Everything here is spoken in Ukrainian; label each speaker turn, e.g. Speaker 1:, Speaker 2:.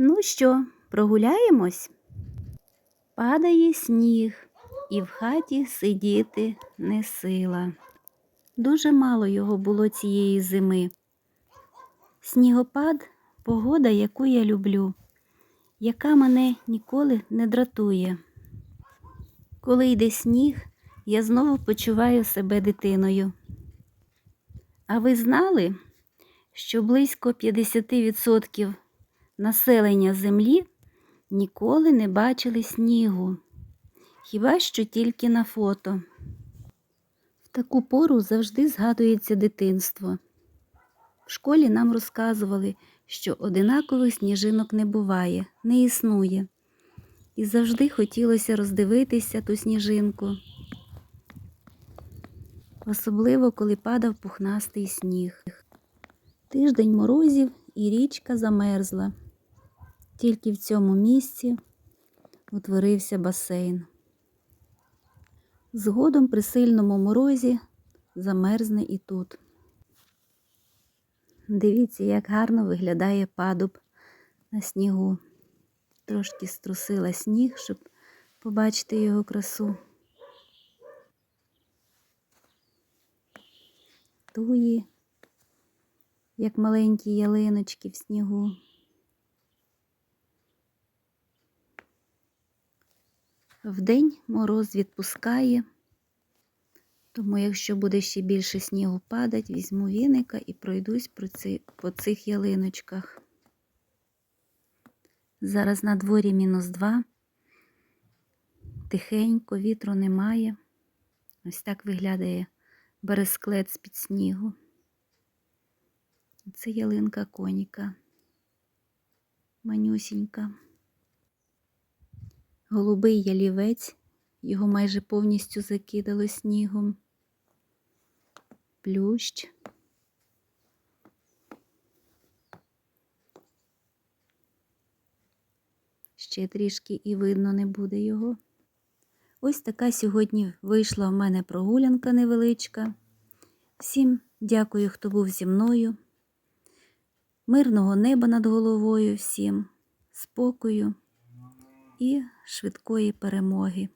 Speaker 1: Ну що, прогуляємось? Падає сніг, і в хаті сидіти не сила. Дуже мало його було цієї зими. Снігопад погода, яку я люблю, яка мене ніколи не дратує. Коли йде сніг, я знову почуваю себе дитиною. А ви знали, що близько 50% населення Землі ніколи не бачили снігу, хіба що тільки на фото. В таку пору завжди згадується дитинство. В школі нам розказували, що одинакових сніжинок не буває, не існує. І завжди хотілося роздивитися ту сніжинку. Особливо, коли падав пухнастий сніг. Тиждень морозів і річка замерзла. Тільки в цьому місці утворився басейн. Згодом при сильному морозі замерзне і тут. Дивіться, як гарно виглядає падуб на снігу. Трошки струсила сніг, щоб побачити його красу. Туї, як маленькі ялиночки в снігу. Вдень мороз відпускає, тому якщо буде ще більше снігу падать, візьму віника і пройдусь по цих ялиночках. Зараз на дворі мінус два. Тихенько, вітру немає. Ось так виглядає бересклет з-під снігу. Це ялинка коніка. Манюсінька. Голубий ялівець, його майже повністю закидало снігом. Плющ. Ще трішки і видно не буде його. Ось така сьогодні вийшла в мене прогулянка невеличка. Всім дякую, хто був зі мною. Мирного неба над головою всім, спокою і швидкої перемоги.